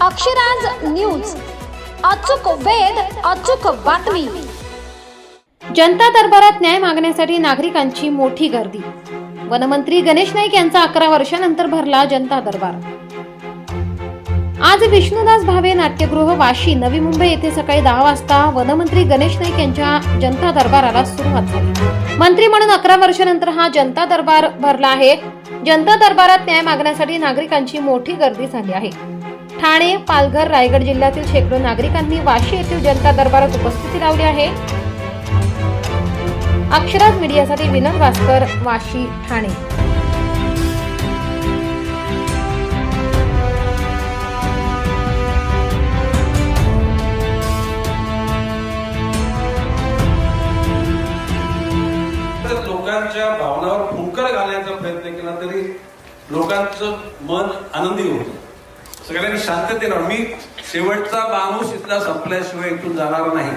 Akshraj news. अचूक वेद अचूक बातमी. जनता दरबारात न्याय मागण्यासाठी नागरिकांची मोठी गर्दी. वनमंत्री गणेश नाईक यांचा अकरा वर्षानंतर भरला जनता दरबार. आज विष्णुदास भावे नाट्यगृह वाशी नवी मुंबई येथे सकाळी दहा वाजता वनमंत्री गणेश नाईक यांच्या जनता दरबाराला सुरुवात झाली. मंत्री म्हणून अकरा वर्षानंतर हा जनता दरबार भरला आहे. जनता दरबारात न्याय मागण्यासाठी नागरिकांची मोठी गर्दी झाली आहे. ठाणे पालघर रायगड जिल्ह्यातील शेकडो नागरिकांनी वाशी येथील जनता दरबारात उपस्थिती लावली आहे. अक्षराज मीडियासाठी विनोद भास्कर वाशी ठाणे. लोकांच्या भावनावर फुंकर घालण्याचा प्रयत्न केला तरी लोकांचं मन आनंदी होतं. सगळ्यांनी शांततेनं मी शेवटचा माणूस इथला संपल्याशिवाय इथून जाणार नाही.